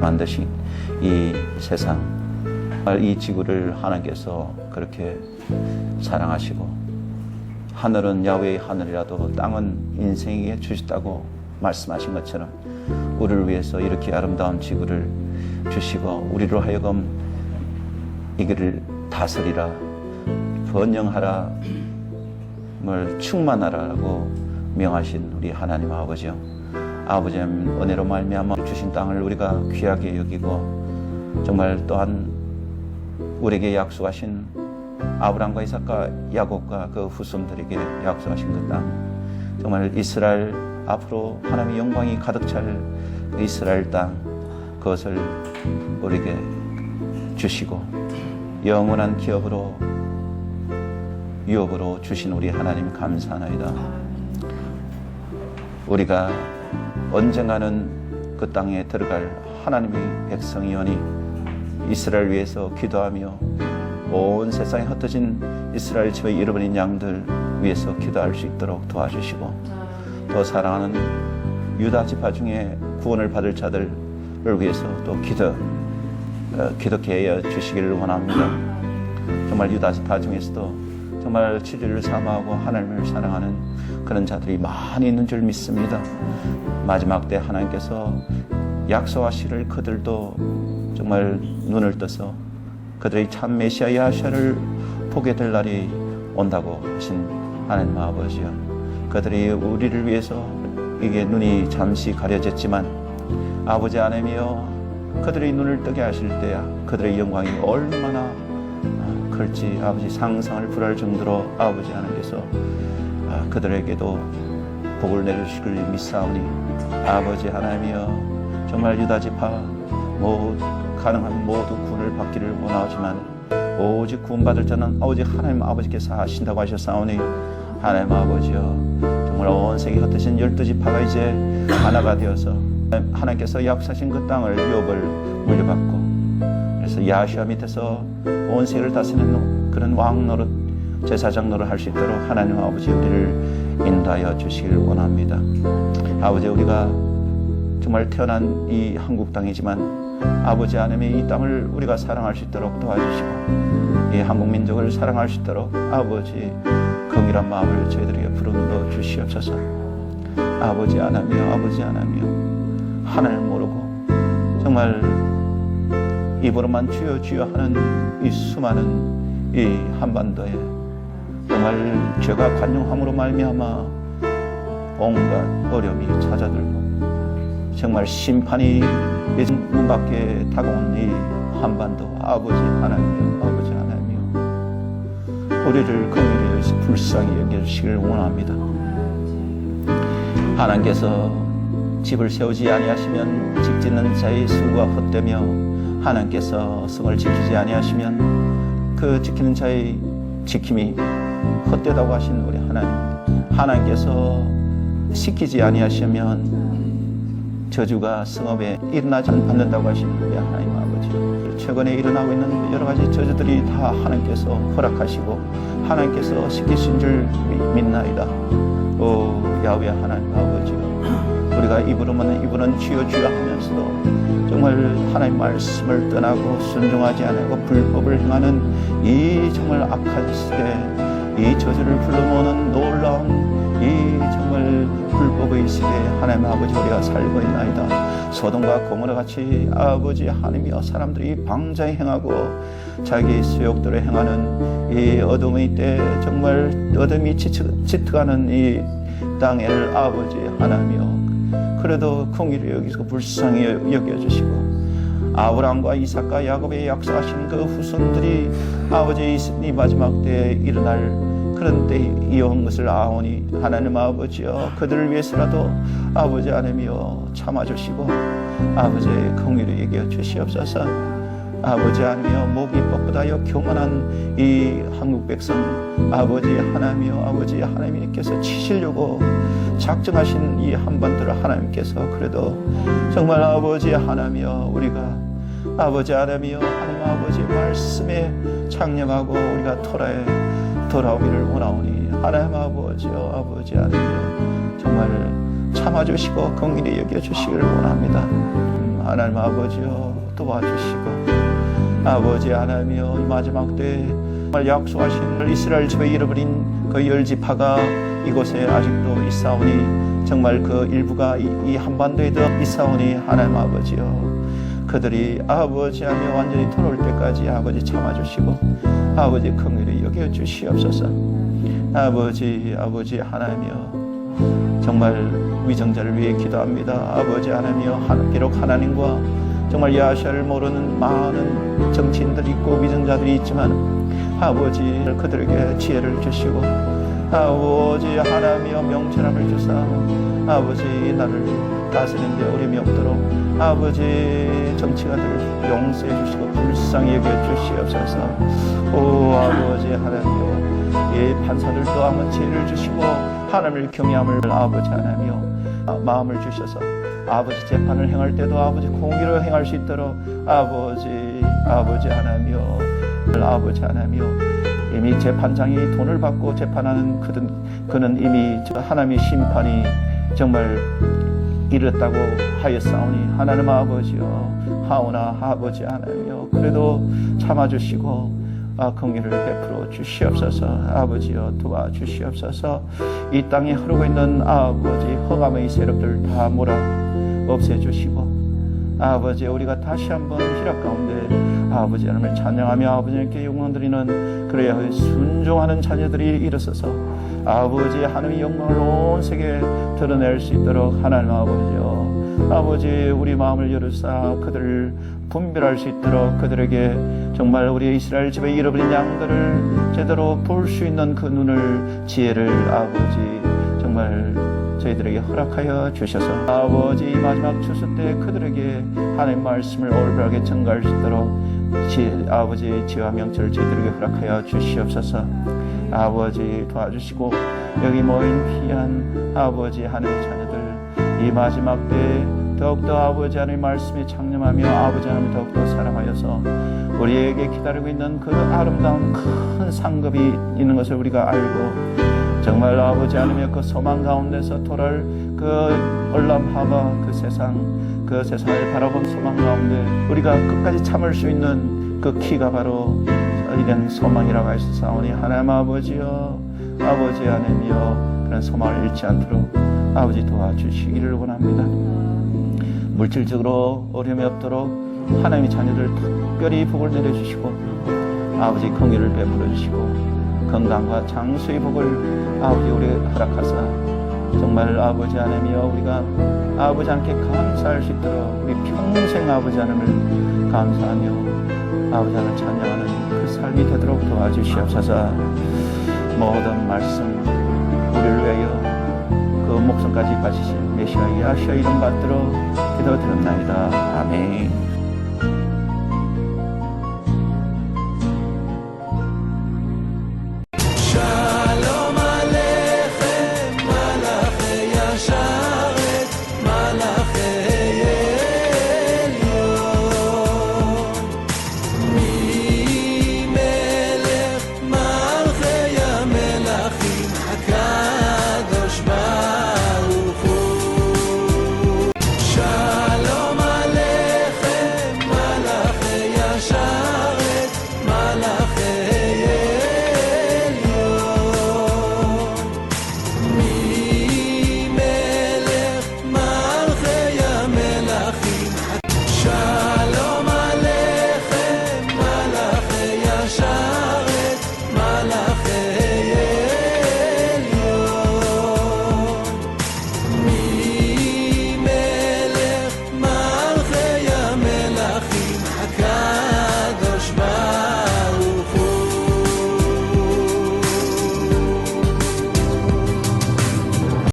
만드신 이 세상, 이 지구를 하나님께서 그렇게 사랑하시고 하늘은 야외의 하늘이라도 땅은 인생에게 주셨다고 말씀하신 것처럼 우리를 위해서 이렇게 아름다운 지구를 주시고 우리로 하여금 이기를 다스리라 번영하라 을 충만하라고 명하신 우리 하나님 아버지요 아버지 은혜로 말미암아 주신 땅을 우리가 귀하게 여기고 정말 또한 우리에게 약속하신 아브람과 이삭과 야곱과 그 후손들에게 약속하신 그 땅 정말 이스라엘 앞으로 하나님의 영광이 가득 찰 이스라엘 땅 그것을 우리에게 주시고 영원한 기업으로 유업으로 주신 우리 하나님 감사하나이다. 우리가 언젠가는 그 땅에 들어갈 하나님의 백성이오니 이스라엘 위해서 기도하며 온 세상에 흩어진 이스라엘 집의 잃어버린 양들 위해서 기도할 수 있도록 도와주시고 또 사랑하는 유다 지파 중에 구원을 받을 자들을 위해서 또 기도 어, 기도케 하여 주시기를 원합니다. 정말 유다 지파 중에서도 정말 치리를 사모하고 하나님을 사랑하는 그런 자들이 많이 있는 줄 믿습니다. 마지막 때 하나님께서 약속하시를 그들도 정말 눈을 떠서 그들의 참 메시아 야샤를 보게 될 날이 온다고 하신 하나님 아버지요. 그들이 우리를 위해서 이게 눈이 잠시 가려졌지만 아버지 하나님이여 그들의 눈을 뜨게 하실 때야 그들의 영광이 얼마나 클지 아버지 상상을 불할 정도로 아버지 하나님께서 아, 그들에게도 복을 내주시길 믿사오니 아버지 하나님이여 정말 유다지파 모 가능한 모두 구원을 받기를 원하지만 오직 구원받을 자는 오직 하나님 아버지께서 하신다고 하셨사오니 하나님 아버지여 정말 온 세계 흩으신 열두 지파가 이제 하나가 되어서 하나님께서 약사신 그 땅을 유업을 물려받고 그래서 야시아 밑에서 온 세계를 다스리는 그런 왕 노릇, 제사장 노릇 할 수 있도록 하나님 아버지 우리를 인도하여 주시길 원합니다. 아버지 우리가 정말 태어난 이 한국 땅이지만 아버지 하나님의 이 땅을 우리가 사랑할 수 있도록 도와주시고 이 한국 민족을 사랑할 수 있도록 아버지 긍휼한 마음을 저희들에게 불어넣어 주시옵소서. 아버지 하나며 아버지 하나며 하나님 모르고 정말 입으로만 주여 주여 하는 이 수많은 이 한반도에 정말 죄가 관용함으로 말미암아 온갖 어려움이 찾아들고 정말 심판이 문 밖에 다가온 이 한반도 아버지 하나님 아버지 하나님이여 우리를 여기서 불쌍히 여겨주시기를 원합니다. 하나님께서 집을 세우지 아니하시면 집 짓는 자의 수고가 헛되며 하나님께서 성을 지키지 아니하시면 그 지키는 자의 지킴이 헛되다고 하신 우리 하나님 하나님께서 시키지 아니하시면 저주가 성업에 일어나지 않는다고 하신 우리 하나님 아버지. 최근에 일어나고 있는 여러 가지 저주들이 다 하나님께서 허락하시고 하나님께서 시키신 줄 믿나이다. 오 야외 하나님 아버지. 우리가 입으로만 입으로는 주여 주여 하면서도 정말 하나님 말씀을 떠나고 순종하지 않고 불법을 행하는 이 정말 악한 시대에 이 저주를 불러모으는 놀라운 이 정말 불법의 시대에 하나님 아버지 우리가 살고 있나이다. 소돔과 고모라 같이 아버지 하나님이여 사람들이 방자에 행하고 자기 수욕대로 행하는 이 어둠의 때 정말 어둠이 짙어가는 이 땅을 아버지 하나님이여 그래도 공의를 여기서 불쌍히 여겨주시고 아브라함과 이삭과 야곱의 약속하신 그 후손들이 아버지 이 마지막 때에 일어날 그런 때에 이어온 것을 아오니 하나님 아버지여 그들을 위해서라도 아버지 하나님이여 참아주시고 아버지의 공의를 여겨 주시옵소서. 아버지 하나님이여 목이 뻣뻣하여 교만한 이 한국 백성 아버지 하나님이여 아버지 하나님께서 치시려고 작정하신 이 한반도를 하나님께서 그래도 정말 아버지 하나님이여 우리가 아버지 하나님이여 하나님 아버지 말씀에 창념하고 우리가 토라에 돌아오기를 원하오니 하나님 아버지여 아버지 하나님이여 정말 참아주시고 긍휼히 여겨주시기를 원합니다. 음, 하나님 아버지여 도와주시고 아버지 하나님이여 이 마지막 때 정말 약속하신 이스라엘 집에 잃어버린 그 열지파가 이곳에 아직도 있사오니 정말 그 일부가 이, 이 한반도에도 있사오니 하나님 아버지여 그들이 아버지 하며 완전히 돌아올 때까지 아버지 참아주시고 아버지 긍휼히 여겨 주시옵소서. 아버지 아버지 하나님이여 정말 위정자를 위해 기도합니다. 아버지 하나님이여 하- 비록 하나님과 정말 야시아를 모르는 많은 정치인들이 있고 위정자들이 있지만 아버지 그들에게 지혜를 주시고 아버지 하나님이여 명철함을 주사 아버지 나를 다스리는데 어려움이 없도록 아버지 정치가 들 용서해 주시고 불쌍히 여겨 주시옵소서. 오 아버지 하나님이여 이 판사들도 아무 지혜를 주시고 하나님을 경외함을 아버지 하나님이여 아, 마음을 주셔서 아버지 재판을 행할 때도 아버지 공의를 행할 수 있도록 아버지 아버지 하나님이여 아버지 하나님이여 이미 재판장이 돈을 받고 재판하는 그든 그는 이미 저 하나님의 심판이 정말 이르렀다고 하였사오니 하나님 아버지여 하오나 아버지 하나님이여 그래도 참아주시고 아, 긍휼을 베풀어 주시옵소서. 아버지여 도와주시옵소서. 이 땅에 흐르고 있는 아버지 허감의 세력들 다 몰아 없애주시고 아버지 우리가 다시 한번 희락 가운데 아버지 하나님을 찬양하며 아버지께 영광 드리는 그래야 순종하는 자녀들이 일어서서 아버지 하나님의 영광을 온 세계에 드러낼 수 있도록 하나님 아버지여 아버지 우리 마음을 열으사 그들을 분별할 수 있도록 그들에게 정말 우리 이스라엘 집에 잃어버린 양들을 제대로 볼 수 있는 그 눈을 지혜를 아버지 정말 저희들에게 허락하여 주셔서 아버지 이 마지막 추수 때 그들에게 하나님 말씀을 올바르게 전가할 수 있도록 지, 아버지 지와 명철을 저희들에게 허락하여 주시옵소서. 아버지 도와주시고 여기 모인 귀한 아버지 하나님 자녀들 이 마지막 때 더욱더 아버지 하나님 말씀에 창념하며 아버지 하나님 더욱더 사랑하여서 우리에게 기다리고 있는 그 아름다운 큰 상급이 있는 것을 우리가 알고 정말 아버지 하나님의 그 소망 가운데서 돌아올 그 얼람 하바 그 세상 그 세상을 바라본 소망 가운데 우리가 끝까지 참을 수 있는 그 키가 바로 이런 소망이라고 있사오니 하나님 아버지여 아버지 하나님이여 그런 소망을 잃지 않도록 아버지 도와주시기를 원합니다. 물질적으로 어려움이 없도록 하나님의 자녀들 특별히 복을 내려주시고 아버지 긍휼을 베풀어 주시고 건강과 장수의 복을 아버지 우리 허락하사 정말 아버지 하나님이여 우리가 아버지 함께 감사할 수 있도록 우리 평생 아버지 하나님을 감사하며 아버지 하나님 찬양하는 그 삶이 되도록 도와주시옵소서. 모든 말씀 우리를 위하여 그 목숨까지 바치신 메시아 야시아 이름 받들어 기도드렸나이다. 아멘